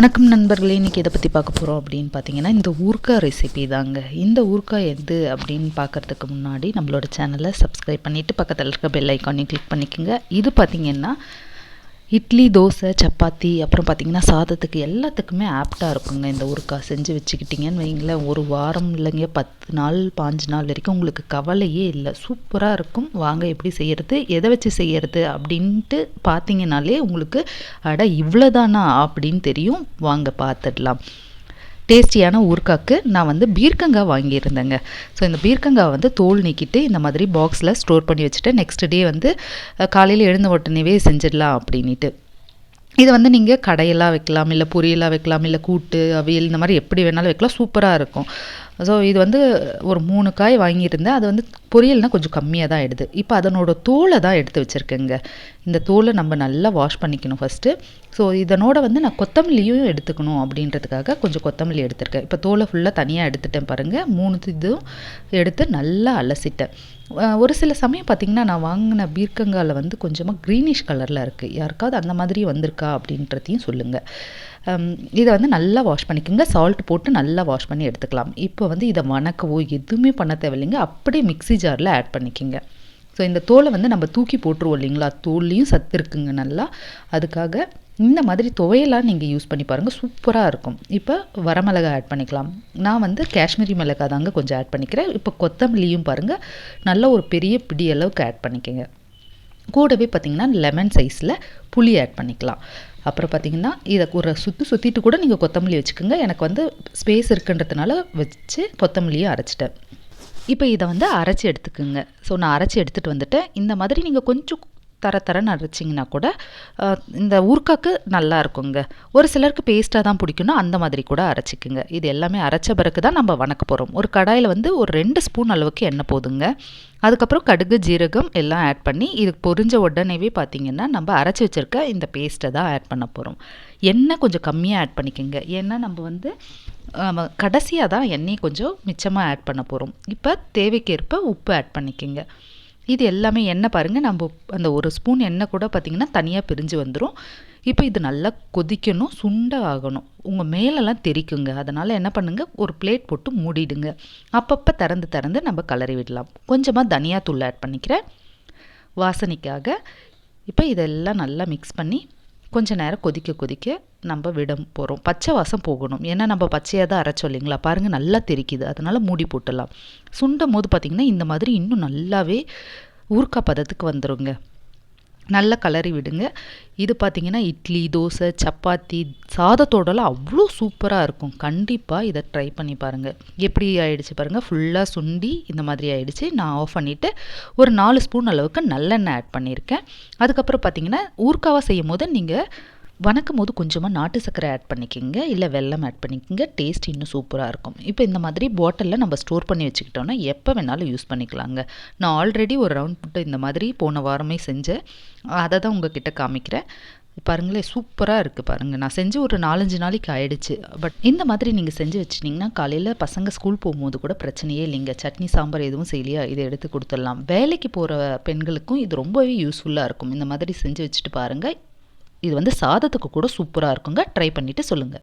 வணக்கம் நண்பர்களே இன்றைக்கி எதை பற்றி பார்க்க போகிறோம் அப்படின்னு பார்த்தீங்கன்னா இந்த ஊர்க்கா ரெசிபி தாங்க. இந்த ஊர்க்கா எது அப்படின்னு பார்க்குறதுக்கு முன்னாடி நம்மளோட சேனலை சப்ஸ்கிரைப் பண்ணிவிட்டு பக்கத்தில் இருக்க பெல் ஐக்கானையும் கிளிக் பண்ணிக்கோங்க. இது பார்த்திங்கன்னா இட்லி தோசை சப்பாத்தி அப்புறம் பார்த்திங்கன்னா சாதத்துக்கு எல்லாத்துக்குமே ஆப்டாக இருக்குங்க இந்த ஊறுக்காய் செஞ்சு வச்சுக்கிட்டிங்கன்னு வைங்களேன் ஒரு வாரம் இல்லைங்க பத்து நாள் பாஞ்சு நாள் வரைக்கும் உங்களுக்கு கவலையே இல்லை. சூப்பராக இருக்கும். வாங்க எப்படி செய்கிறது எதை வச்சு செய்கிறது அப்படின்ட்டு பார்த்தீங்கனாலே உங்களுக்கு அட இவ்வளோதானா அப்படின்னு தெரியும். வாங்க பார்த்துடலாம் டேஸ்டியான ஊறுக்காக்கு நான் வந்து பீர்க்கங்காய் வாங்கியிருந்தேங்க. ஸோ இந்த பீர்க்கங்காய் வந்து தோல் நீக்கிட்டு இந்த மாதிரி பாக்ஸில் ஸ்டோர் பண்ணி வச்சுட்டு நெக்ஸ்ட் டே வந்து காலையில் எழுந்த உடனேவே செஞ்சிடலாம் அப்படின்ட்டு இது வந்து நீங்கள் கடையெல்லாம் வைக்கலாம் இல்லை பொரியலாக வைக்கலாம் இல்லை கூட்டு அவியல் இந்த மாதிரி எப்படி வேணாலும் வைக்கலாம். சூப்பராக இருக்கும். ஸோ இது வந்து ஒரு மூணு காய் வாங்கியிருந்தேன். அது வந்து பொரியல்னால் கொஞ்சம் கம்மியாக தான் எடுது இப்போ அதனோட தோலை தான் எடுத்து வச்சுருக்கேங்க. இந்த தோலை நம்ம நல்லா வாஷ் பண்ணிக்கணும் ஃபஸ்ட்டு ஸோ இதனோட வந்து நான் கொத்தமல்லியும் எடுத்துக்கணும் அப்படின்றதுக்காக கொஞ்சம் கொத்தமல்லி எடுத்திருக்கேன். இப்போ தோலை ஃபுல்லாக தனியாக எடுத்துட்டேன் பாருங்கள் மூணு இதுவும் எடுத்து நல்லா அலசிட்டேன். ஒரு சில சமயம் பார்த்திங்கன்னா நான் வாங்கின பீர்க்கங்காயில் வந்து கொஞ்சமாக க்ரீனிஷ் கலரில் இருக்குது யாருக்காவது அந்த மாதிரி வந்திருக்கா அப்படின்றதையும் சொல்லுங்கள் இதை வந்து நல்லா வாஷ் பண்ணிக்கோங்க. சால்ட் போட்டு நல்லா வாஷ் பண்ணி எடுத்துக்கலாம். இப்போ வந்து இதை வணக்கவோ எதுவுமே பண்ண தேவையில்லைங்க. அப்படியே மிக்சி ஜாரில் ஆட் பண்ணிக்கோங்க. ஸோ இந்த தோலை வந்து நம்ம தூக்கி போட்டுருவோம் இல்லைங்களா? தோல்லையும் சத்து இருக்குங்க நல்லா. அதுக்காக இந்த மாதிரி துவையெல்லாம் நீங்கள் யூஸ் பண்ணி பாருங்கள் சூப்பராக இருக்கும். இப்போ வரமிளகா ஆட் பண்ணிக்கலாம். நான் வந்து காஷ்மீரி மிளகா தாங்க கொஞ்சம் ஆட் பண்ணிக்கிறேன். இப்போ கொத்தமல்லியும் பாருங்கள் நல்ல ஒரு பெரிய பிடி அளவுக்கு ஆட் பண்ணிக்கோங்க. கூடவே பார்த்திங்கன்னா லெமன் சைஸில் புளி ஆட் பண்ணிக்கலாம். அப்புறம் பார்த்திங்கன்னா இதை ஒரு சுற்றி சுற்றிட்டு கூட நீங்கள் கொத்தமல்லி வச்சுக்கோங்க. எனக்கு வந்து ஸ்பேஸ் இருக்குன்றதுனால வச்சு கொத்தமல்லியை அரைச்சிட்டேன். இப்போ இதை வந்து அரைச்சி எடுத்துக்கோங்க. ஸோ நான் அரைச்சி எடுத்துகிட்டு வந்துட்டேன். இந்த மாதிரி நீங்கள் கொஞ்சம் தர தரன்னு அரைச்சிங்கன்னா கூட இந்த ஊர்க்காக்கு நல்லா இருக்குங்க. ஒரு சிலருக்கு பேஸ்ட்டாக தான் பிடிக்குன்னா அந்த மாதிரி கூட அரைச்சிக்குங்க. இது எல்லாமே அரைச்ச பிறகு தான் நம்ம வணக்க போகிறோம் ஒரு கடாயில் வந்து ஒரு ரெண்டு ஸ்பூன் அளவுக்கு எண்ணெய் போதுங்க. அதுக்கப்புறம் கடுகு ஜீரகம் எல்லாம் ஆட் பண்ணி இது பொரிஞ்ச உடனேவே பார்த்திங்கன்னா நம்ம அரைச்சி வச்சுருக்க இந்த பேஸ்ட்டை தான் ஆட் பண்ண போகிறோம் எண்ணெய் கொஞ்சம் கம்மியாக ஆட் பண்ணிக்கோங்க. ஏன்னா நம்ம வந்து கடைசியாக தான் எண்ணெய் கொஞ்சம் மிச்சமாக ஆட் பண்ண போகிறோம் இப்போ தேவைக்கேற்ப உப்பு ஆட் பண்ணிக்கோங்க. இது எல்லாமே எண்ணெய் பாருங்கள் நம்ம அந்த ஒரு ஸ்பூன் எண்ணெய் கூட பார்த்திங்கன்னா தனியாக பிரிஞ்சு வந்துடும் இப்போ இது நல்லா கொதிக்கணும் சுண்ட ஆகணும். உங்கள் மேலெல்லாம் தெரிக்குங்க. அதனால் என்ன பண்ணுங்கள் ஒரு பிளேட் போட்டு மூடிடுங்க. அப்பப்போ திறந்து திறந்து நம்ம கலரி விடலாம். கொஞ்சமாக தனியாத்தூள் ஆட் பண்ணிக்கிறேன். வாசனைக்காக. இப்போ இதெல்லாம் நல்லா மிக்ஸ் பண்ணி கொஞ்சம் நேரம் கொதிக்க கொதிக்க நம்ம விட போகிறோம் பச்சை வாசம் போகணும். ஏன்னா நம்ம பச்சையாக தான் அரைச்சோம் இல்லைங்களா? பாருங்கள் நல்லா தெரிக்குது. அதனால் மூடி போட்டுடலாம். சுண்டும் போது பார்த்திங்கன்னா இந்த மாதிரி இன்னும் நல்லாவே ஊர்க்கா பதத்துக்கு வந்துடுங்க நல்லா கலரி விடுங்க. இது பார்த்திங்கன்னா இட்லி தோசை சப்பாத்தி சாதத்தோடலாம் அவ்வளோ சூப்பராக இருக்கும். கண்டிப்பாக இதை ட்ரை பண்ணி பாருங்கள் எப்படி ஆயிடுச்சு பாருங்கள் ஃபுல்லாக சுண்டி இந்த மாதிரி ஆயிடுச்சு. நான் ஆஃப் பண்ணிவிட்டு ஒரு நாலு ஸ்பூன் அளவுக்கு நல்லெண்ணெய் ஆட் பண்ணியிருக்கேன் அதுக்கப்புறம் பார்த்திங்கன்னா ஊர்க்காவாக செய்யும் போது நீங்கள் வணக்கும் போது கொஞ்சமாக நாட்டு சர்க்கரை ஆட் பண்ணிக்கோங்க இல்லை வெல்லம் ஆட் பண்ணிக்கோங்க டேஸ்ட் இன்னும் சூப்பராக இருக்கும். இப்போ இந்த மாதிரி பாட்டிலில் நம்ம ஸ்டோர் பண்ணி வச்சுக்கிட்டோன்னா எப்போ வேணாலும் யூஸ் பண்ணிக்கலாங்க. நான் ஆல்ரெடி ஒரு ரவுண்ட் புட்டு இந்த மாதிரி போன வாரமே செஞ்சேன். அதை தான் உங்ககிட்ட காமிக்கிறேன். பாருங்களேன் சூப்பராக இருக்குது பாருங்கள் நான் செஞ்சு ஒரு நாலஞ்சு நாளைக்கு ஆயிடுச்சு. பட் இந்த மாதிரி நீங்கள் செஞ்சு வச்சிட்டிங்கன்னா காலையில் பசங்க ஸ்கூல் போகும்போது கூட பிரச்சனையே இல்லைங்க. சட்னி சாம்பார் எதுவும் செய்யலையா? இதை எடுத்து கொடுத்துடலாம். வேலைக்கு போகிற பெண்களுக்கும் இது ரொம்பவே யூஸ்ஃபுல்லாக இருக்கும். இந்த மாதிரி செஞ்சு வச்சுட்டு பாருங்கள் இது வந்து சாதத்துக்கு கூட சூப்பராக இருக்குங்க. ட்ரை பண்ணிவிட்டு சொல்லுங்கள்